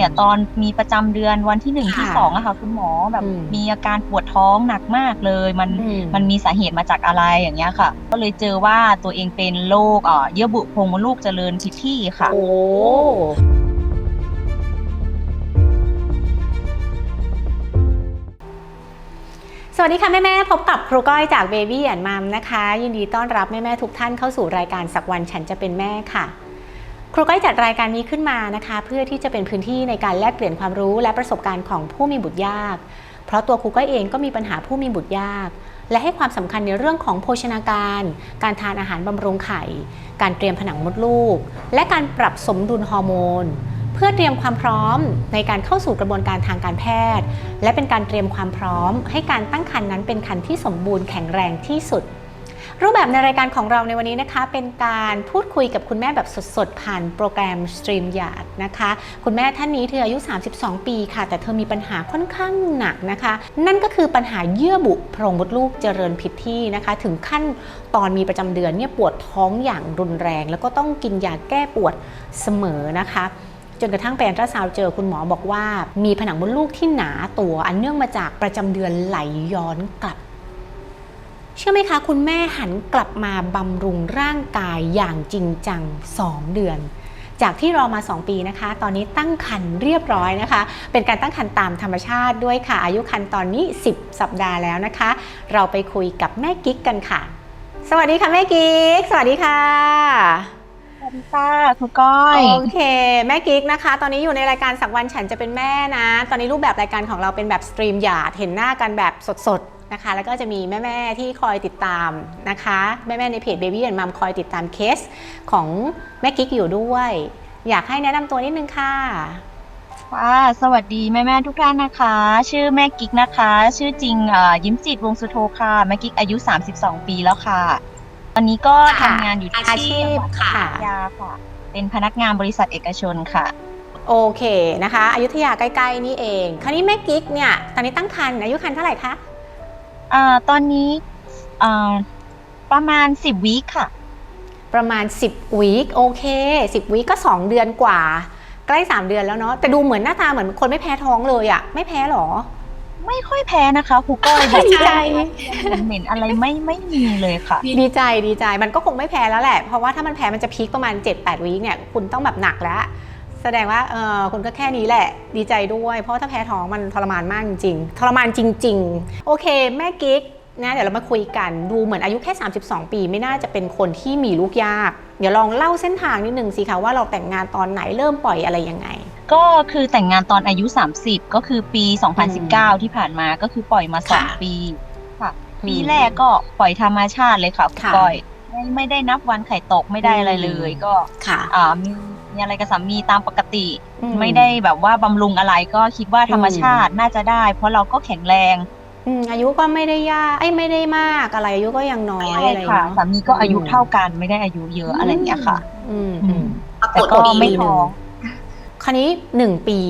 เนี่ย ตอนมีประจำเดือนวันที่หนึ่งค่ะที่สองอะค่ะ คุณหมอแบบอืมมีอาการปวดท้องหนักมากเลย มันอืมมันมีสาเหตุมาจากอะไรอย่างเงี้ยค่ะ ก็เลยเจอว่าตัวเองเป็นโรคเอ่อเยื่อบุโพรงมดลูกเจริญผิดที่ค่ะ โอ้สวัสดีค่ะแม่ๆพบกับครูก้อยจาก Baby and Mom นะคะ ยินดีต้อนรับแม่ๆทุกท่านเข้าสู่รายการสักวันฉันจะเป็นแม่ค่ะ ครูก้อยจัดรายการนี้ขึ้นมานะคะ เพื่อที่จะเป็นพื้นที่ในการแลกเปลี่ยนความรู้และประสบการณ์ของผู้มีบุตรยาก เพราะตัวครูก้อยเองก็มีปัญหาผู้มีบุตรยาก และให้ความสำคัญในเรื่องของโภชนาการ การทานอาหารบำรุงไข่ การเตรียมผนังมดลูก และการปรับสมดุลฮอร์โมนเพื่อเตรียมความพร้อมในการเข้าสู่กระบวนการทางการแพทย์ และเป็นการเตรียมความพร้อม ให้การตั้งครรภ์นั้นเป็นครรภ์ที่สมบูรณ์แข็งแรงที่สุด รูปแบบในรายการของเราในวันนี้นะคะ เป็นการพูดคุยกับคุณแม่แบบสดๆ ผ่านโปรแกรม StreamYard นะคะ คุณแม่ท่านนี้เธออายุ 32 ปีค่ะ แต่เธอมีปัญหาค่อนข้างหนักนะคะ นั่นก็คือปัญหาเยื่อบุโพรงมดลูกเจริญผิดที่นะคะ ถึงขั้นตอนมีประจำเดือนเนี่ยปวดท้องอย่างรุนแรง แล้วก็ต้องกินยาแก้ปวดเสมอนะคะจนกระทั่งไปอันตราซาวเจอคุณหมอบอกว่า มีผนังมดลูกที่หนาตัวอันเนื่องมาจากประจำเดือนไหลย้อนกลับ เชื่อไหมคะ คุณแม่หันกลับมาบำรุงร่างกายอย่างจริงจัง 2 เดือน จากที่รอมา 2 ปีนะคะ ตอนนี้ตั้งครรภ์เรียบร้อยนะคะ เป็นการตั้งครรภ์ตามธรรมชาติด้วยค่ะ อายุครรภ์ตอนนี้ 10 สัปดาห์แล้วนะคะ เราไปคุยกับแม่กิ๊กกันค่ะ สวัสดีค่ะแม่กิ๊ก สวัสดีค่ะสวัสดีค่ะครูก้อย โอเค แม่กิ๊กนะคะ ตอนนี้อยู่ในรายการสักวันฉันจะเป็นแม่นะ ตอนนี้รูปแบบรายการของเราเป็นแบบสตรีมหยาดเห็นหน้ากันแบบสดๆ นะคะ แล้วก็จะมีแม่ ๆ ที่คอยติดตามนะคะ แม่ ๆ ในเพจ Baby and Mom คอยติดตามเคสของแม่กิ๊กอยู่ด้วย อยากให้แนะนำตัวนิดนึงค่ะ ค่ะสวัสดีแม่แม่ๆทุกท่านนะคะ ชื่อแม่กิ๊กนะคะ ชื่อจริงเอ่อยิ้มจิตวงศ์สุโธค่ะแม่กิ๊กอายุ 32 ปีแล้วค่ะ ตอนนี้ก็ค่ะทำงานอยู่ที่อาชีพจังหวัดค่ะพัทยาค่ะ เป็นพนักงานบริษัทเอกชนค่ะ โอเคนะคะอยุธยาใกล้ ๆ นี่เอง คราวนี้แม่กิ๊กเนี่ย ตอนนี้ตั้งครรภ์อายุครรภ์เท่าไหร่คะ อ่าตอนนี้อ่าประมาณ 10วีคค่ะ ประมาณ 10วีคโอเค 10วีคก็ 2 เดือนกว่า ใกล้ 3 เดือนแล้วเนาะแต่ดูเหมือนหน้าตาเหมือนคนไม่แพ้ท้องเลยอะไม่แพ้หรอ ไม่ค่อยแพ้นะคะครูก้อยแบบดีใจ เหม็นๆอะไรไม่ไม่มีเลยค่ะ ดีใจดีใจมันก็คงไม่แพ้แล้วแหละ เพราะว่าถ้ามันแพ้มันจะพีคประมาณ 7-8วีคเนี่ยคุณต้องแบบหนักแล้ว แสดงว่าเออคุณก็แค่นี้แหละ ดีใจด้วย เพราะว่าถ้าแพ้ท้องมันทรมานมากจริงๆทรมานจริง ๆ โอเค แม่กิ๊กนะเดี๋ยวเรามาคุยกันดูเหมือนอายุแค่ 32 ปี ไม่น่าจะเป็นคนที่มีลูกยาก เดี๋ยวลองเล่าเส้นทางนิดนึงสิคะว่าเราแต่งงานตอนไหนเริ่มปล่อยอะไรยังไง ก็คือแต่งงานตอนอายุ 30 ก็คือปี 2019 ที่ผ่านมาก็คือปล่อยมาค่ะ2ปีค่ะอืมปีแรกก็ปล่อยธรรมชาติเลยค่ะคุณค่ะก้อยไม่ไม่ได้นับวันไข่ตกไม่ได้อะไรเลยอืมก็ค่ะอ่ามี มีอะไรกับสามีตามปกติ อืม ไม่ได้แบบว่าบำรุงอะไรก็คิดว่าธรรมชาติน่าจะได้ เพราะเราก็แข็งแรงอืมอายุก็ไม่ได้ยากไอ้ยไม่ได้มากอะไรอายุก็ยังน้อยใช่อะไรค่ะเนาะสามีก็อายุอืมเท่ากันไม่ได้อายุเยอะอะไรอย่างเงี้ยค่ะ อืมอือืมมแต่ก็ไม่ท้อง คราวนี้หนึ่งปี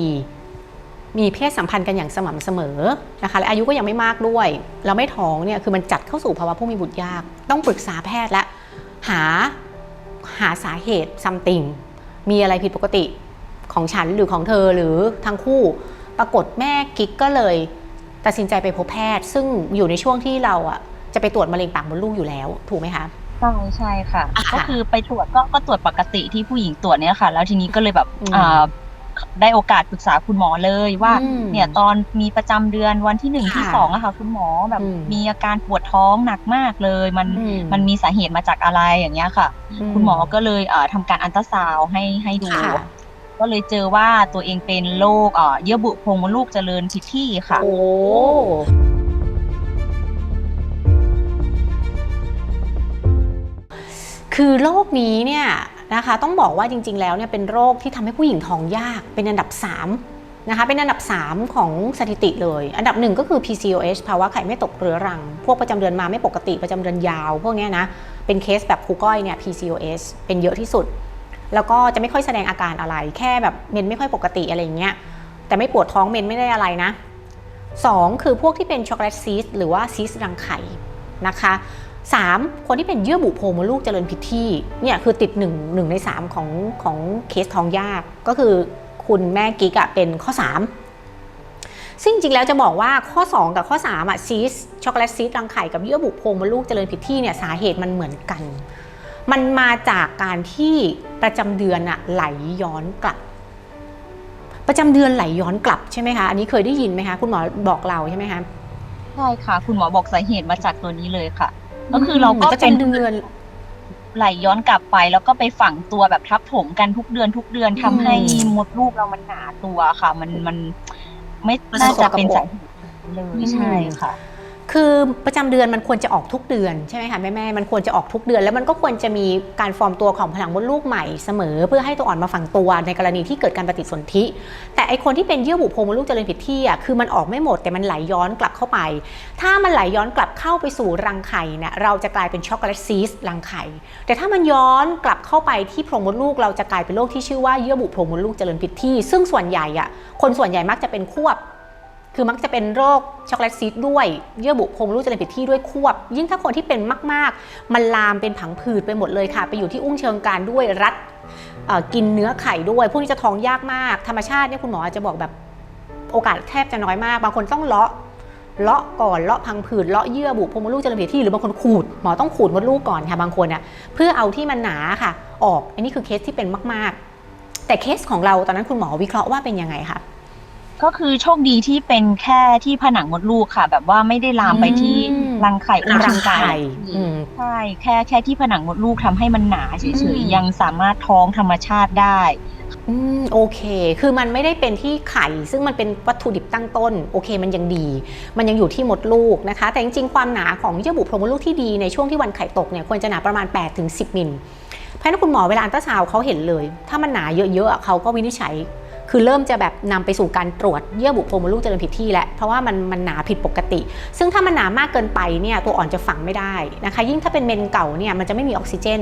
มีเพศสัมพันธ์กันอย่างสม่ำเสมอนะคะ และอายุก็ยังไม่มากด้วย แล้วไม่ท้องเนี่ยคือมันจัดเข้าสู่ภาวะผู้มีบุตรยาก ต้องปรึกษาแพทย์และหาหาสาเหตุซัมติง มีอะไรผิดปกติของฉันหรือของเธอหรือทั้งคู่ ปรากฏแม่กิ๊กก็เลยตัดสินใจไปพบแพทย์ ซึ่งอยู่ในช่วงที่เราอะจะไปตรวจมะเร็งปากมดลูกอยู่แล้ว ถูกไหมคะใช่ใช่ค่ะอะก็คือไปตรวจก็ก็ตรวจปกติที่ผู้หญิงตรวจเนี่ยค่ะ แล้วทีนี้ก็เลยแบบอืมอ่า ได้โอกาสปรึกษาคุณหมอเลยว่าอืมเนี่ยตอนมีประจำเดือนวันที่หนึ่งค่ะที่สองอะค่ะคุณหมอแบบอืมมีอาการปวดท้องหนักมากเลย มันอืมมันมีสาเหตุมาจากอะไรอย่างเงี้ยค่ะ คุณหมอก็เลยเอ่อทำการอัลตราซาวด์ให้ให้ดูค่ะก็เลยเจอว่าตัวเองเป็นโรคเอ่อเยื่อบุโพรงมดลูกเจริญผิดที่ค่ะ โอ้คือโรคนี้เนี่ย นะคะ ต้องบอกว่าจริง ๆ แล้วเนี่ยเป็นโรคที่ทำให้ผู้หญิงท้องยากเป็นอันดับ 3 นะคะ เป็นอันดับ 3 ของสถิติเลย อันดับหนึ่งก็คือ PCOS ภาวะไข่ไม่ตกเรื้อรัง พวกประจำเดือนมาไม่ปกติประจำเดือนยาว พวกนี้นะ เป็นเคสแบบครูก้อยเนี่ย PCOS เป็นเยอะที่สุด แล้วก็จะไม่ค่อยแสดงอาการอะไร แค่แบบเมนไม่ค่อยปกติอะไรเงี้ย แต่ไม่ปวดท้องเมนไม่ได้อะไรนะ 2 คือพวกที่เป็นช็อกโกแลตซีสหรือว่าซีสรังไข่นะคะ 3 คนที่เป็นเยื่อบุโพรงมดลูกเจริญผิดที่เนี่ยคือติด1งใน 3 ของของเคสท้องยาก ก็คือคุณแม่กิ๊กอะเป็นข้อ 3 ซึ่งจริงแล้วจะบอกว่าข้อ 2 กับข้อ3อะซีสช็อกโกแลตซีสรังไข่กับเยื่อบุโพรงมดลูกเจริญผิดที่เนี่ยสาเหตุมันเหมือนกัน มันมาจากการที่ประจำเดือนอะไหลย้อนกลับ ประจำเดือนไหลย้อนกลับใช่ไหมคะอันนี้เคยได้ยินไหมคะคุณหมอบอกเราใช่ไหมคะใช่ค่ะ คุณหมอบอกสาเหตุมาจากตัวนี้เลยค่ะ ก็คือเราก็ประเป็นจำเดือนไหลย้อนกลับไปแล้วก็ไปฝังตัวแบบทับถมกันทุกเดือนทุกเดือนทำให้อืมมดลูกเรามันหนาตัวค่ะ มันมันไม่มันน่าจะสกปรกเป็นสาเหตุเลยอืมใช่ค่ะ คือประจำเดือนมันควรจะออกทุกเดือนใช่ไหมคะแม่แม่มันควรจะออกทุกเดือนแล้วมันก็ควรจะมีการฟอร์มตัวของผนังมดลูกใหม่เสมอ เพื่อให้ตัวอ่อนมาฝังตัวในกรณีที่เกิดการปฏิสนธิ แต่ไอคนที่เป็นเยื่อบุโพรงมดลูกเจริญผิดที่อะคือมันออกไม่หมดแต่มันไหลย้อนกลับเข้าไป ถ้ามันไหลย้อนกลับเข้าไปสู่รังไข่เนี่ยเราจะกลายเป็นช็อกโกแลตซีสรังไข่แต่ถ้ามันย้อนกลับเข้าไปที่โพรงมดลูกเราจะกลายเป็นโรคที่ชื่อว่าเยื่อบุโพรงมดลูกเจริญผิดที่ ซึ่งส่วนใหญ่อะคนส่วนใหญ่มักจะเป็นควบ คือมักจะเป็นโรคช็อกโกแลตซีดด้วย เยื่อบุโพรงมดลูกเจริญผิดที่ด้วยควบ ยิ่งถ้าคนที่เป็นมาก ๆ มันลามเป็นผังผืดไปหมดเลยค่ะ ไปอยู่ที่อุ้งเชิงกรานด้วยรัดกินเนื้อไข่ด้วย พวกนี้จะท้องยากมาก ธรรมชาติเนี่ยคุณหมออาจจะบอกแบบโอกาสแทบจะน้อยมาก บางคนต้องเลาะเลาะก่อนเลาะพังผืดเลาะเยื่อบุโพรงมดลูกเจริญผิดที่หรือบางคนขูดหมอต้องขูดมดลูกก่อนค่ะบางคนอะเพื่อเอาที่มันหนาค่ะ ออกอันนี้คือเคสที่เป็นมาก ๆ แต่เคสของเราตอนนั้นคุณหมอวิเคราะห์ว่าเป็นยังไงคะ ก็คือโชคดีที่เป็นแค่ที่ผนังมดลูกค่ะ แบบว่าไม่ได้ลามไปที่อืมรังไข่อุ้งรัเชิงงกรานไข่อืมใช่แค่แค่ที่ผนังมดลูกทำให้มันหนาเฉอืยมๆยังสามารถท้องธรรมชาติได้อืมโอเค คือมันไม่ได้เป็นที่ไข่ ซึ่งมันเป็นวัตถุดิบตั้งต้น โอเค มันยังดี มันยังอยู่ที่มดลูกนะคะ แต่จริงๆ ความหนาของเยื่อบุโพรงมดลูกที่ดีในช่วงที่วันไข่ตกเนี่ยควรจะหนาประมาณ 8-10 มิลเพราะฉะนั้นคุณหมอเวลาอันตราซาวด์เขาเห็นเลย ถ้ามันหนาเยอะๆอะเขาก็วินิจฉัย คือเริ่มจะแบบนำไปสู่การตรวจเยื่อบุโพรงมดลูกเจริญผิดที่แล้วเพราะว่ามันมันหนาผิดปกติ ซึ่งถ้ามันหนามากเกินไปเนี่ยตัวอ่อนจะฝังไม่ได้นะคะ ยิ่งถ้าเป็นเมนเก่าเนี่ยมันจะไม่มีออกซิเจน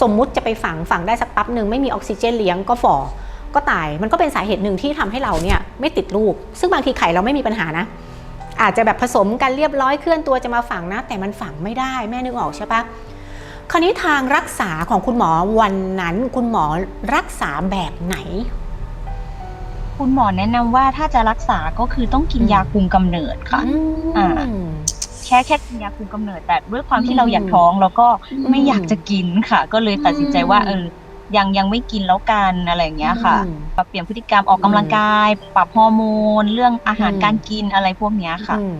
สมมุติจะไปฝังฝังได้สักแป๊บหนึ่งไม่มีออกซิเจนเลี้ยงก็ฝ่อก็ตาย มันก็เป็นสาเหตุหนึ่งที่ทำให้เราเนี่ยไม่ติดลูก ซึ่งบางทีไข่เราไม่มีปัญหานะ อาจจะแบบผสมกันเรียบร้อยเคลื่อนตัวจะมาฝังนะ แต่มันฝังไม่ได้แม่นึกออกใช่ปะคราวนี้ทางรักษาของคุณหมอวันนั้นคุณหมอรักษาแบบไหน คุณหมอแนะนำว่าถ้าจะรักษาก็คือต้องกินอืมยาคุมกำเนิดค่ะ อ่า แค่แค่กินยาคุมกำเนิด แต่ด้วยความที่เราอยากท้องแล้วก็ไม่อยากจะกินค่ะ ก็เลยตัดสินใจว่าเออยังยังไม่กินแล้วกันอะไรอย่างเงี้ยค่ะอืมปรับเปลี่ยนพฤติกรรมออกกำลังกาย ปรับฮอร์โมน เรื่องอาหารอืมการกินอะไรพวกเนี้ยค่ะอืม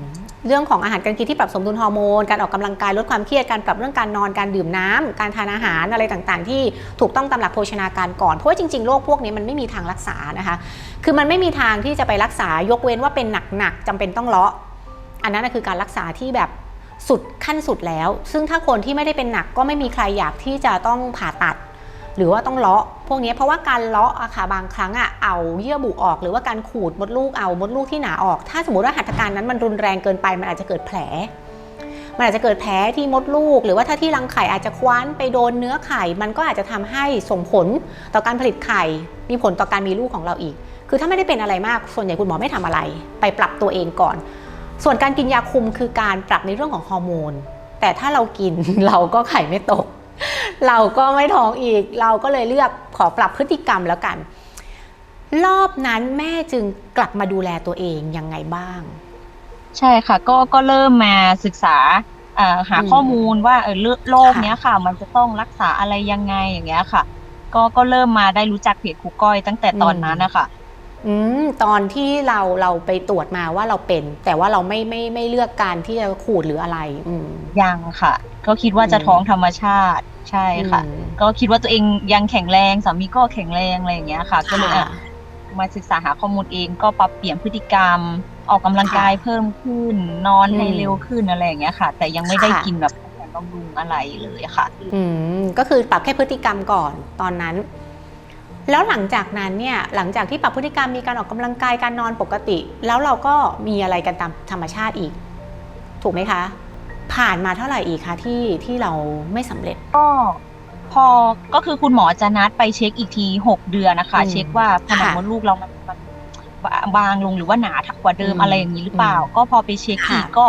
เรื่องของอาหารการกินที่ปรับสมดุลฮอร์โมน การออกกำลังกายลดความเครียด การปรับเรื่องการนอน การดื่มน้ำการทานอาหารอะไรต่างๆ ที่ถูกต้องตามหลักโภชนาการก่อน เพราะว่าจริงๆ โรคพวกนี้มันไม่มีทางรักษานะคะ คือมันไม่มีทางที่จะไปรักษายกเว้นว่าเป็นหนักๆจำเป็นต้องเลาะ อันนั้นคือการรักษาที่แบบสุดขั้นสุดแล้ว ซึ่งถ้าคนที่ไม่ได้เป็นหนักก็ไม่มีใครอยากที่จะต้องผ่าตัด หรือว่าต้องเลาะ พวกนี้เพราะว่าการเลาะอะค่ะบางครั้งอะเอาเยื่อบุออก หรือว่าการขูดมดลูกเอามดลูกที่หนาออก ถ้าสมมติว่าหัตถการนั้นมันรุนแรงเกินไปมันอาจจะเกิดแผล มันอาจจะเกิดแผลที่มดลูก หรือว่าถ้าที่รังไข่อาจจะคว้านไปโดนเนื้อไข่ มันก็อาจจะทำให้ส่งผลต่อการผลิตไข่ มีผลต่อการมีลูกของเราอีก คือถ้าไม่ได้เป็นอะไรมากส่วนใหญ่คุณหมอไม่ทำอะไร ไปปรับตัวเองก่อน ส่วนการกินยาคุมคือการปรับในเรื่องของฮอร์โมนแต่ถ้าเรากินเราก็ไข่ไม่ตก เราก็ไม่ท้องอีก เราก็เลยเลือกขอปรับพฤติกรรมแล้วกัน รอบนั้นแม่จึงกลับมาดูแลตัวเองยังไงบ้าง ใช่ค่ะ ก็ก็เริ่มมาศึกษาเอ่อหาอืมข้อมูลว่าเออเลือโรคค่ะเนี้ยค่ะ มันจะต้องรักษาอะไรยังไงอย่างเงี้ยค่ะ ก็ก็เริ่มมาได้รู้จักเพจครูก้อยตั้งแต่ตอนนั้นนะคะ อืมตอนที่เราเราไปตรวจมาว่าเราเป็น แต่ว่าเราไม่ไม่ไม่เลือกการที่จะขูดหรืออะไร อืม ยังค่ะ ก็คิดว่าจะอืมท้องธรรมชาติ ใช่ค่ะ อืมก็คิดว่าตัวเองยังแข็งแรงสามีก็แข็งแรงอะไรอย่างเงี้ยค่ะ ก็เลยค่ะอะมาศึกษาหาข้อมูลเองก็ปรับเปลี่ยนพฤติกรรม ออกกำลังกายเพิ่มขึ้น นอนให้อืมเร็วขึ้นอะไรอย่างเงี้ยค่ะ แต่ยังไม่ได้ค่ะ กินแบบอาหารบำรุงอะไรเลยค่ะ อืมก็คือปรับแค่พฤติกรรมก่อนตอนนั้น แล้วหลังจากนั้นเนี่ยหลังจากที่ปรับพฤติกรรมมีการออกกำลังกายการนอนปกติ แล้วเราก็มีอะไรกันตามธรรมชาติอีก ถูกไหมคะ ผ่านมาเท่าไหร่อีกคะที่ที่เราไม่สำเร็จก็พอก็คือคุณหมอจะนัดไปเช็คอีกทีหกเดือนนะคะอืมเช็คว่าผนังค่ะมดลูกเรามันมันบางลงหรือว่าหนากว่าเดิมอืมอะไรอย่างนี้หรือเปล่าอืมก็พอไปเช็คอีกค่ะก็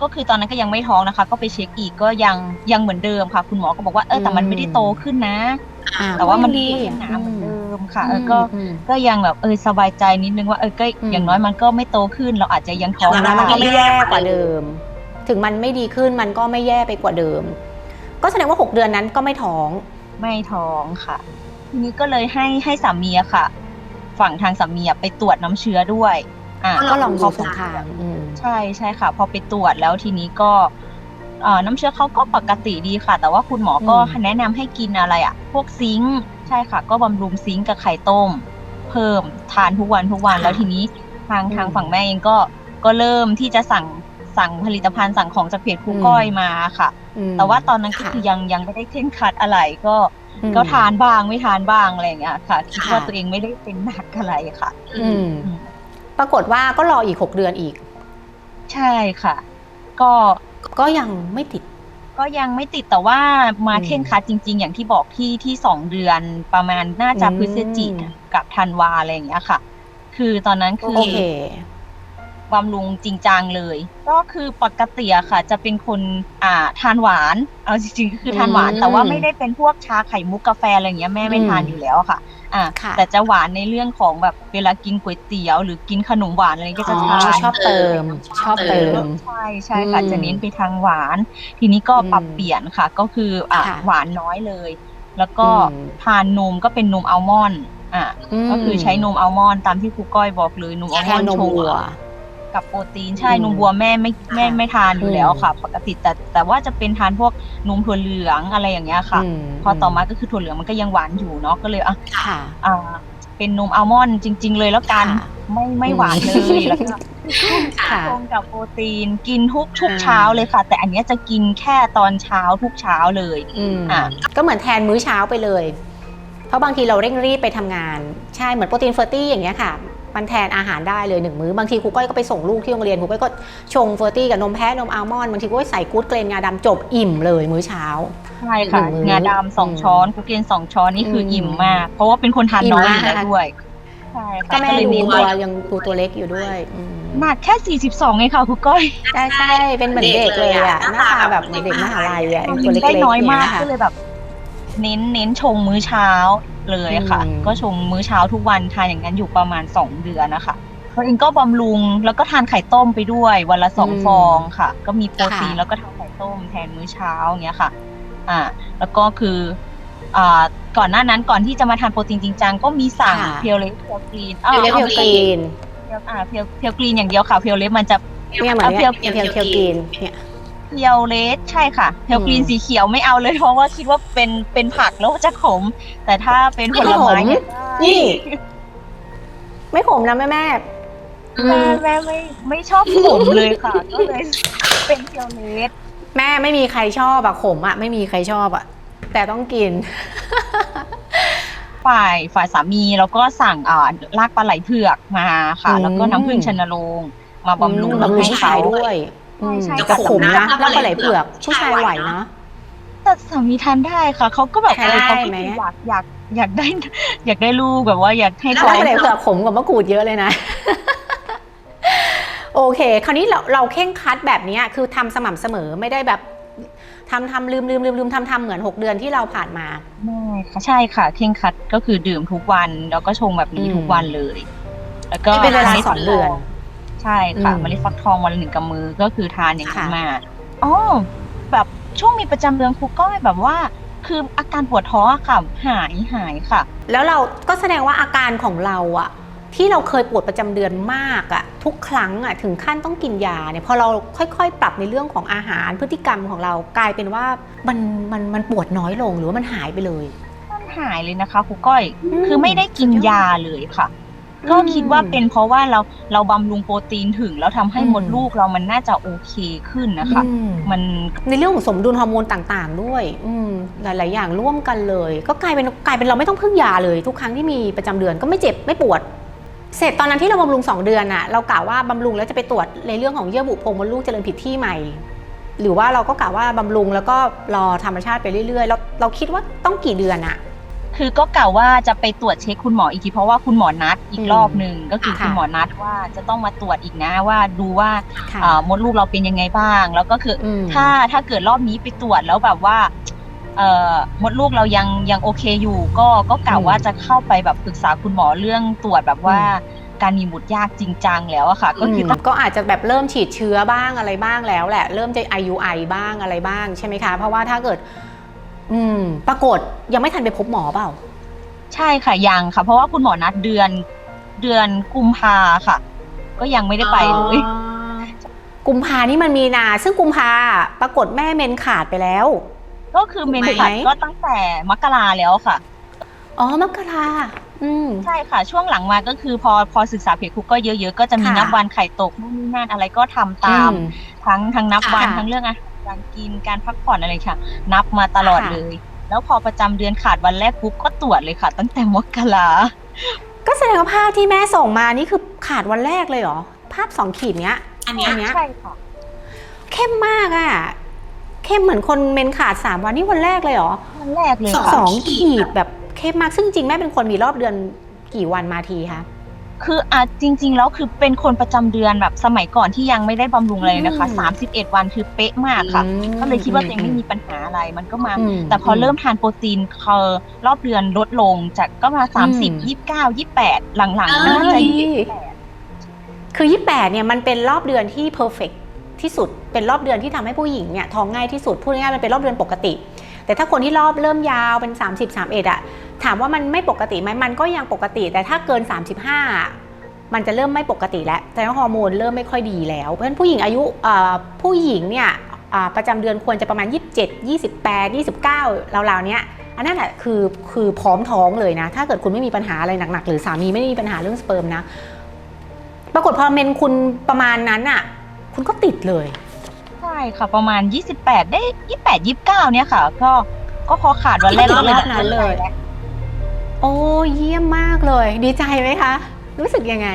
ก็คือตอนนั้นก็ยังไม่ท้องนะคะ ก็ไปเช็คอีกก็ยังยังเหมือนเดิมค่ะ คุณหมอก็บอกว่าเออแต่มันไม่ได้โตขึ้นนะ อ่แต่ว่ามันดีก็ยังหนาเหมือนเดิมค่ะเออก็อืม ก็ยังแบบเออสบายใจนิดนึงว่าเออก็อืม อย่างน้อยมันก็ไม่โตขึ้น เราอาจจะยังท้องอย่างน้อยได้มันก็ไม่แย่กว่าเดิม ถึงมันไม่ดีขึ้นมันก็ไม่แย่ไปกว่าเดิม ก็แสดงว่า 6 เดือนนั้นก็ไม่ท้อง ไม่ท้องค่ะ ทีนี้ก็เลยให้ให้สามีอะค่ะ ฝั่งทางสามีอะไปตรวจน้ำเชื้อด้วยอ่าก็ลองดูพสองทางอืม ใช่ใช่ค่ะ พอไปตรวจแล้วทีนี้ก็เอ่อ น้ำเชื้อเขาก็ปกติดีค่ะ แต่ว่าคุณหมอก็อืมแนะนำให้กินอะไรอะพวกซิงค์ใช่ค่ะ ก็บำรุงซิงค์กับไข่ต้ม เพิ่มทานทุกวันทุกวันแล้วทีนี้ทางทางฝั่งแม่เองก็ก็เริ่มที่จะสั่งสั่งผลิตภัณฑ์สั่งของจากเพจครูก้อยมาค่ะอืมแต่ว่าตอนนั้นก็ค่ะคือยังยังไม่ได้เคร่งครัดอะไรก็อืมก็ทานบ้างไม่ทานบ้างอะไรอย่างเงี้ยค่ะคิดว่าค่ะตัวเองไม่ได้เป็นหนักอะไรค่ะ อืมปรากฏว่าก็รออีก6เดือนอีก ใช่ค่ะ ก็ ก็ยังไม่ติด ก็ยังไม่ติดแต่ว่ามาอืมเคร่งครัดจริง ๆ อย่างที่บอกที่ที่สองเดือนประมาณน่าจะอืมพฤศจิกกับธันวาอะไรอย่างเงี้ยค่ะ คือตอนนั้นคือโอเคบำรุงจริงจังเลย ก็คือปกติอะค่ะ จะเป็นคนอ่าทานหวาน เอาจริงๆก็คือทานหวานอืมแต่ว่าไม่ได้เป็นพวกชาไข่มุกกาแฟอะไรอย่างเงี้ยแม่ไม่อืมทานอยู่แล้วค่ะ อ่าค่ะแต่จะหวานในเรื่องของแบบเวลากินก๋วยเตี๋ยว หรือกินขนมหวานอะไรก็จะอ๋อทานชอบเติม ชอบเติมใช่ใช่ค่ะอืมจะเน้นไปทางหวาน ทีนี้ก็อืมปรับเปลี่ยนค่ะ ก็คืออะค่ะหวานน้อยเลย แล้วก็อืมทานนมก็เป็นนมอัลมอนด์อะมก็คือใช้นมอัลมอนด์ตามที่ครูก้อยบอกเลยนมอัลแทมอนนนด์มชงวัว กับโปรตีนใช่อืมนมวัวแม่ไม่แม่ค่ะไม่ทานอยู่แล้วอืมค่ะ ปกติแต่แต่ว่าจะเป็นทานพวกนมถั่วเหลืองอะไรอย่างเงี้ยค่ะมพอต่อมาก็คือถั่วเหลืองมันก็ยังหวานอยู่เนาะก็เลยอะค่ะอ่าเป็นนมอัลมอนด์จริง ๆ เลยแล้วกันค่ะไม่ไม่อืมหวานเลยแล้วก็ค่ะชงกับโปรตีนกินทุกทุกอ่าเช้าเลยค่ะ แต่อันเนี้ยจะกินแค่ตอนเช้าทุกเช้าเลยอืมอะก็เหมือนแทนมื้อเช้าไปเลย เพราะบางทีเราเร่งรีบไปทำงาน ใช่เหมือนโปรตีนเฟอร์ตี้อย่างเงี้ยค่ะ มันแทนอาหารได้เลยหนึ่งมื้อบางทีครูก้อยก็ไปส่งลูกที่โรงเรียนครูก้อยก็ชงเฟอร์ตี้กับนมแพะนมอัลมอนด์บางทีก็ใส่กู๊ดเกรนงาดำจบอิ่มเลยมื้อเช้าใช่ค่ะหนึ่งมื้องาดำสองอืมช้อนคุกเกนสองช้อนนี่คืออมอิ่มมาก เพราะว่าเป็นคนทานน้อยอยู่แล้วอิ่มมากด้วยใช่ค่ะก็แม่เลยดูเน้นตัวไว้ยังดูตัวเล็กอยู่ด้วยอืมหนักแค่สี่สิบสองไงค่ะคุณก้อยใช่ใช่เป็นเหมือนเด็กเลยอะหน้าตาแบบเหมือนเด็กมหาลัยอะตัวเล็กๆได้น้อยมากเงี้ก็เลยแบบ เน้นเน้นชงมื้อเช้า เลยค่ะ อืม ก็ชงมื้อเช้าทุกวันทานอย่างนั้นอยู่ประมาณสองเดือนนะคะตัวเองก็บำรุงแล้วก็ทานไข่ต้มไปด้วยวันละสองฟองค่ะ ก็มีโปรตีนแล้วก็ทานไข่ต้มแทนมื้อเช้าอย่างเงี้ยค่ะ อ่า แล้วก็คืออ่าก่อนหน้านั้นก่อนที่จะมาทานโปรตีนจริงจังก็มีสั่งค่ะ เพียวเลสเพียวกรีนเพียวเล็กเพียวกรีน อ่าเพียวเพียวกรีนอย่างเดียวค่ะเพียวเลสมันจะ เนี่ยเหมือนเนี่ยเพียวเพียวเพียวกรีนเนี่ย เพียวเลสใช่ค่ะเพียวกรีนอืมสีเขียวไม่เอาเลยเพราะว่าคิดว่าเป็นเป็นผักแล้วจะขม แต่ถ้าเป็นผลไม้เนี่ยได้นี่ ไม่ขมนะแม่แม่แม่แม่ไม่ไม่ชอบขมเลยค่ะก็เลยเป็นเพียวเลสแม่ไม่มีใครชอบอะขมอะไม่มีใครชอบอะแต่ต้องกิน ฝ่ายฝ่ายสามีแล้วก็สั่งอ่าลากปลาไหลเผือกมาค่ะอืมแล้วก็น้ำผึ้งชนโรงมาบำรุงบำรุงให้ผู้เขาชายด้วยใช่ใช่อืมแต่ขมนะแล้วปลาไหลเผือกผู้ชายไหวเนาะแต่สามีทานได้ค่ะ เขาก็แบบทานเออเขาได้ก็ไหม อยากอยากอยากได้ อยากได้ลูกแบบว่าอยากให้แล้วท้องปลาไหลเผือกขมกว่ามะกรูดเยอะเลยนะ โอเค คราวนี้เราเราเข่งครัดแบบเนี้ยคือทำสม่ำเสมอไม่ได้แบบทำทำลืมลืมลืมลืมทำทำเหมือน 6 เดือนที่เราผ่านมา ไม่ค่ะใช่ค่ะเข่งครัดก็คือดื่มทุกวันแล้วก็ชงแบบนี้อืมทุกวันเลย แล้วก็เป็นเวลาม็สองเดือน ใช่ค่ะอืมเมล็ดฟักทองวันละหนึ่งกำมือก็คือทานอย่างนี้ค่ะมาอ๋อแบบช่วงมีประจำเดือนครูก้อยแบบว่า คืออาการปวดท้องอะค่ะหายหายค่ะ แล้วเราก็แสดงว่าอาการของเราอะที่เราเคยปวดประจำเดือนมากอะทุกครั้งอะถึงขั้นต้องกินยาเนี่ยพอเราค่อยๆ ปรับในเรื่องของอาหารพฤติกรรมของเรากลายเป็นว่ามันมันมันปวดน้อยลงหรือว่ามันหายไปเลยมันหายเลยนะคะครูก้อยอืมคือไม่ได้กินยาเลยค่ะอืม ก็คิดว่าเป็นเพราะว่าเราเราบำรุงโปรตีนถึง แล้วทำให้อืมมดลูกเรามันน่าจะโอเคขึ้นนะคะ อืม มัน ในเรื่องของสมดุลฮอร์โมนต่างๆ ด้วย อืมหลาย ๆ อย่างร่วมกันเลย ก็กลายเป็นกลายเป็นเราไม่ต้องพึ่งยาเลย ทุกครั้งที่มีประจำเดือนก็ไม่เจ็บไม่ปวด เสร็จตอนนั้นที่เราบำรุง 2 เดือนอะเรากะว่าบำรุงแล้วจะไปตรวจในเรื่องของเยื่อบุโพรงมดลูกเจริญผิดที่ใหม่ หรือว่าเราก็กะว่าบำรุงแล้วก็รอธรรมชาติไปเรื่อยๆเราเราคิดว่าต้องกี่เดือนอะ คือก็กล่าวว่าจะไปตรวจเช็คคุณหมออีกทีเพราะว่าคุณหมอนัดอีอืกมรอบหนึ่งก็คือค่ะคุณหมอนัดว่าจะต้องมาตรวจอีกนะว่าดูว่าค่ะอ่ามดลูกเราเป็นยังไงบ้าง แล้วก็คือออืมถ้าถ้าเกิดรอบนี้ไปตรวจแล้วแบบว่าเอ่อมดลูกเรายังยังโอเคอยู่ ก็ก็กล่าวอืมว่าจะเข้าไปแบบปรึกษาคุณหมอเรื่องตรวจแบบว่าการมีบุตรยากจริงจังแล้วอะค่ะ ก็คือมต้องก็อาจจะแบบเริ่มฉีดเชื้อบ้างอะไรบ้างแล้วแหละ เริ่มจะ IUI บ้างอะไรบ้างใช่ไหมคะ เพราะว่าถ้าเกิด อืม ปรากฏยังไม่ทันไปพบหมอเปล่า ใช่ค่ะยังค่ะ เพราะว่าคุณหมอนัดเดือนเดือนกุมภาค่ะ ก็ยังไม่ได้ไปเลย อ๋อกุมภานี่มันมีนา ซึ่งกุมภาปรากฏแม่เมนขาดไปแล้ว ก็คือเมนถูกไหมขัดก็ตั้งแต่มกราแล้วค่ะ อ๋อมกราอืม ใช่ค่ะ ช่วงหลังมาก็คือพอพอศึกษาเพจคุกก็เยอะๆ ก็จะมีค่ะ นับวันไข่ตกนู่นนี่นั่นอะไรก็ทำตาม อืมทั้งทั้งนับวันค่ะ ทั้งเรื่องอาหาร การกินการพักผ่อนอะไรค่ะ นับมาตลอดค่ะ เลย แล้วพอประจำเดือนขาดวันแรกปุ๊บก็ตรวจเลยค่ะ ตั้งแต่มกราก็แสดงว่าภาพที่แม่ส่งมานี่คือขาดวันแรกเลยเหรอ ภาพสองขีดเนี้ย อันเนี้ยใช่ค่ะ เข้มมากอะเข้มเหมือนคนเมนขาดสามวันนี่วันแรกเลยเหรอวันแรกเลยสค่ะ องขีดแบบเข้มมากซึ่งจริงแม่เป็นคนมีรอบเดือนกี่วันมาทีคะ คืออะจริง ๆ แล้วคือเป็นคนประจำเดือนแบบสมัยก่อนที่ยังไม่ได้บำรุงอะไรเลยนะคะอืม31 วันคือเป๊ะมากค่ะอืมก็เลยคิดว่าตัวเองไม่มีปัญหาอะไรมันก็มาอืมแต่พอเริ่มทานโปรตีนเคอรอบเดือนลดลงจากก็มาอืม30 29 28 หลังเอๆอน่าจะดียี่สิบแปดคือ 28 เนี่ยมันเป็นรอบเดือนที่เพอร์เฟกที่สุดเป็นรอบเดือนที่ทำให้ผู้หญิงเนี่ยท้องง่ายที่สุดพูดง่ายๆมันเป็นรอบเดือนปกติ แต่ถ้าคนที่รอบเริ่มยาวเป็น 30 31อะถามว่ามันไม่ปกติไหมมันก็ยังปกติ แต่ถ้าเกิน 35 มันจะเริ่มไม่ปกติแล้วแต่ว่าฮอร์โมนเริ่มไม่ค่อยดีแล้วเพราะฉะนั้นผู้หญิงอายุผู้หญิงเนี่ยประจำเดือนควรจะประมาณ 27 28 29ราวๆเนี้ยอันนั้นแหละคือคือพร้อมท้องเลยนะ ถ้าเกิดคุณไม่มีปัญหาอะไรหนักๆ หรือสามีไม่มีปัญหาเรื่องสเปิร์มนะ ปรากฏพอเมนคุณประมาณนั้นอะ คุณก็ติดเลย ค่ะประมาณ 28 ได้ 28 29 เนี่ยค่ะ ก็ก็พอขาดวันแรกก็ก็เลยรแบอบบนั้นเลยแล้วโอ้เยี่ยมมากเลย ดีใจไหมคะ รู้สึกยังไง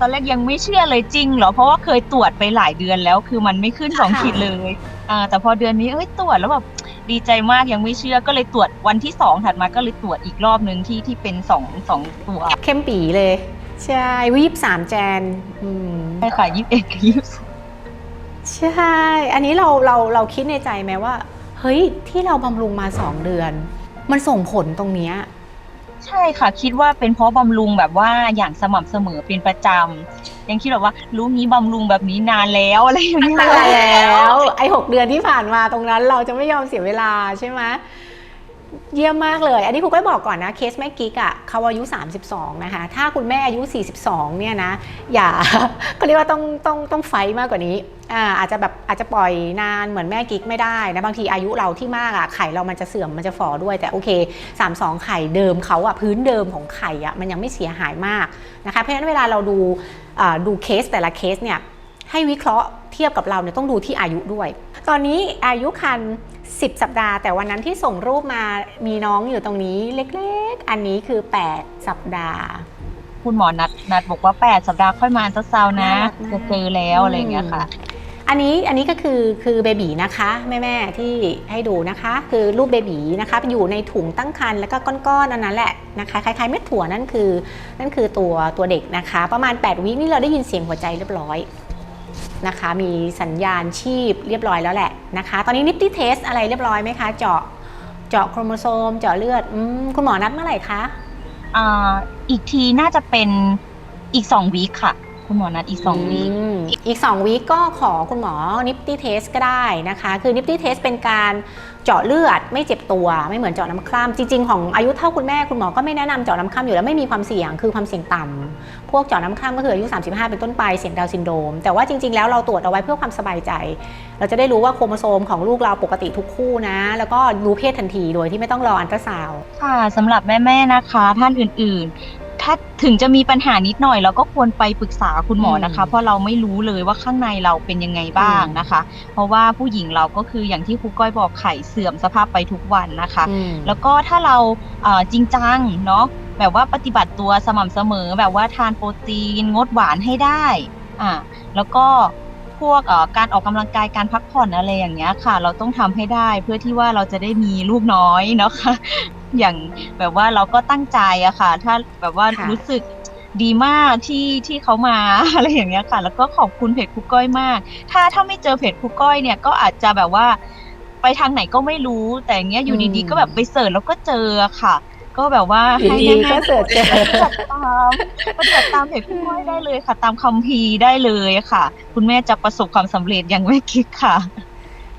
ตอนแรกยังไม่เชื่อเลยจริงเหรอ เพราะว่าเคยตรวจไปหลายเดือนแล้ว คือมันไม่ขึ้นสองค่ะขีดเลยอ่าแต่พอเดือนนี้เอ้ยตรวจแล้วแบบดีใจมากยังไม่เชื่อก็เลยตรวจวันที่สองถัดมาก็เลยตรวจอีกรอบหนึ่งที่ที่เป็นสองสองตัวเข้มปีเลย ใช่วิบสามแจนอืมใช่ค่ะยี่สิบเอ็ดกับยี่สิบ ใช่ อันนี้เราเราเราคิดในใจไหมว่า เฮ้ยที่เราบำรุงมาสองเดือน มันส่งผลตรงเนี้ยใช่ค่ะ คิดว่าเป็นเพราะบำรุงแบบว่าอย่างสม่ำเสมอเป็นประจำยังคิดแบบว่ารู้งี้บำรุงแบบนี้นานแล้วอะไรอย่างเงี้ยตายแล้ว ไอ้หกเดือนที่ผ่านมาตรงนั้นเราจะไม่ยอมเสียเวลาใช่ไหม เยี่ยมมากเลย อันนี้ครูก็บอกก่อนนะ เคสแม่กิ๊กอะเขาอายุ 32 นะคะ ถ้าคุณแม่อายุ 42 เนี่ยนะ อย่าก็เรียกว่าต้องต้องต้องไฟมากกว่านี้อ่าอาจจะแบบอาจจะปล่อยนานเหมือนแม่กิ๊กไม่ได้นะ บางทีอายุเราที่มากอะไข่เรามันจะเสื่อมมันจะฝ่อด้วย แต่โอเค 32 ไข่เดิมเขาอะพื้นเดิมของไข่อะมันยังไม่เสียหายมากนะคะ เพราะฉะนั้นเวลาเราดูดูเคสแต่ละเคสเนี่ย ให้วิเคราะห์เทียบกับเราเนี่ยต้องดูที่อายุด้วย ตอนนี้อายุคัน10 สัปดาห์ แต่วันนั้นที่ส่งรูปมามีน้องอยู่ตรงนี้เล็กๆ อันนี้คือ 8 สัปดาห์ คุณหมอนัดนัดบอกว่า 8 สัปดาห์ค่อยมาอันตราซาวน์นะน่ารักมากจะเจอแล้วอะไรอย่างเงี้ยค่ะ อันนี้อันนี้ก็คือคือเบบีนะคะแม่แม่ๆที่ให้ดูนะคะ คือรูปเบบีนะคะอยู่ในถุงตั้งครรภ์แล้วก็ก้อนๆอันนั้นแหละนะคะคล้ายๆเม็ดถั่วนั่นคือนั่นคือตัวตัวเด็กนะคะ ประมาณ 8 วินี่เราได้ยินเสียงหัวใจเรียบร้อย นะคะ มีสัญญาณชีพเรียบร้อยแล้วแหละนะคะ ตอนนี้นิปตี้เทสอะไรเรียบร้อยไหมคะ เจาะเจาะโครโมโซม เจาะเลือดอคุณหมอนัดเมื่อไหร่คะอ,อีกทีน่าจะเป็นอีกสองวีคค่ะ คุณหมอนัดอีกสองวีคมอีก 2 วีคก็ขอคุณหมอนิปตี้เทสก็ได้นะคะ คือนิปตี้เทสเป็นการเจาะเลือดไม่เจ็บตัวไม่เหมือนเจาะน้ำคร่ำจริง ๆ ของอายุเท่าคุณแม่คุณหมอก็ไม่แนะนำเจาะน้ำคร่ำอยู่แล้วไม่มีความเสี่ยงคือความเสี่ยงต่ำพวกเจาะน้ำคร่ำก็คืออายุ 35 เป็นต้นไปเสี่ยงดาวน์ซินโดรมแต่ว่าจริง ๆ แล้วเราตรวจเอาไว้เพื่อความสบายใจ เราจะได้รู้ว่าโครโมโซมของลูกเราปกติทุกคู่นะ แล้วก็รู้เพศทันทีโดยที่ไม่ต้องรออันตราซาวด์ค่ะสำหรับแม่ๆนะคะท่านอื่นๆ ถ้าถึงจะมีปัญหานิดหน่อยเราก็ควรไปปรึกษาคุณหมอนะคะ เพราะเราไม่รู้เลยว่าข้างในเราเป็นยังไงบ้างนะคะ เพราะว่าผู้หญิงเราก็คืออย่างที่ครูก้อยบอกไข่เสื่อมสภาพไปทุกวันนะคะ แล้วก็ถ้าเราเอ่อจริงจังเนาะแบบว่าปฏิบัติตัวสม่ำเสมอ แบบว่าทานโปรตีนงดหวานให้ได้อ่าแล้วก็พวกเอ่อการออกกำลังกายการพักผ่อนอะไรอย่างเงี้ยค่ะ เราต้องทำให้ได้เพื่อที่ว่าเราจะได้มีลูกน้อยเนาะค่ะ อย่างแบบว่าเราก็ตั้งใจอะค่ะ ถ้าแบบว่าค่ะรู้สึกดีมากที่ที่เขามาอะไรอย่างเงี้ยค่ะ แล้วก็ขอบคุณเพจครูก้อยมาก ถ้าถ้าไม่เจอเพจครูก้อยเนี่ยก็อาจจะแบบว่า ไปทางไหนก็ไม่รู้แต่อย่างเงี้ยอยู่อืมดีๆก็แบบไปเสิร์ชแล้วก็เจอค่ะ ก็แบบว่าอยู่ให้ดีแม่ก็เสิร์ชเจอปฏิบัติตามปฏิบัติตามเพจพี่ก้อยได้เลยค่ะ ตามคัมภีร์ได้เลยค่ะ คุณแม่จะประสบความสำเร็จอย่างไม่คิดค่ะ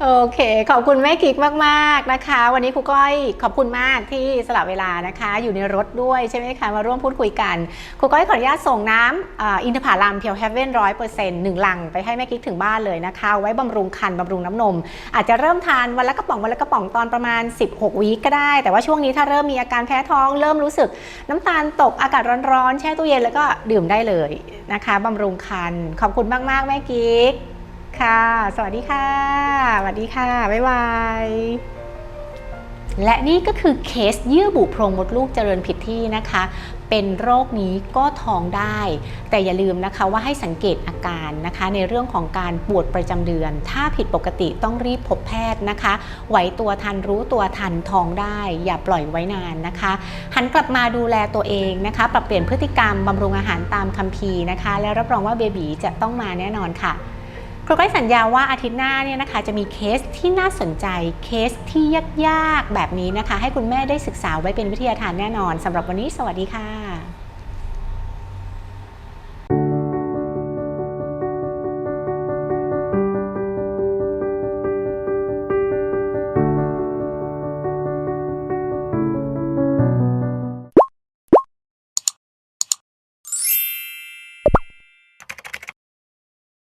โอเค ขอบคุณแม่กิ๊กมากๆนะคะ วันนี้ครูก้อยขอบคุณมากที่สละเวลานะคะ อยู่ในรถด้วยใช่ไหมคะ มาร่วมพูดคุยกัน ครูก้อยขออนุญาตส่งน้ำอินทผลัมเพียวเฮเว่นร้อยเปอร์เซ็นต์หนึ่งลังไปให้แม่กิ๊กถึงบ้านเลยนะคะ ไว้บำรุงคันบำรุงน้ำนม อาจจะเริ่มทานวันละกระป๋องวันละกระป๋องตอนประมาณ 16 วีก็ได้ แต่ว่าช่วงนี้ถ้าเริ่มมีอาการแพ้ท้อง เริ่มรู้สึกน้ำตาลตกอากาศร้อนๆแช่ตู้เย็นแล้วก็ดื่มได้เลยนะคะบำรุงคันขอบคุณมากๆแม่กิ๊ก ค่ะ สวัสดีค่ะ สวัสดีค่ะ บ๊ายบาย และนี่ก็คือเคสเยื่อบุโพรงมดลูกเจริญผิดที่นะคะ เป็นโรคนี้ก็ท้องได้ แต่อย่าลืมนะคะว่าให้สังเกตอาการนะคะ ในเรื่องของการปวดประจำเดือน ถ้าผิดปกติต้องรีบพบแพทย์นะคะ ไหวตัวทันรู้ตัวทันท้องได้ อย่าปล่อยไว้นานนะคะ หันกลับมาดูแลตัวเองนะคะ ปรับเปลี่ยนพฤติกรรมบำรุงอาหารตามคัมภีร์นะคะ และรับรองว่าเบบีจะต้องมาแน่นอนค่ะ ครูก้อยสัญญาว่าอาทิตย์หน้าเนี่ยนะคะจะมีเคสที่น่าสนใจเคสที่ยากๆแบบนี้นะคะ ให้คุณแม่ได้ศึกษาไว้เป็นวิทยาทานแน่นอนสำหรับวันนี้สวัสดีค่ะ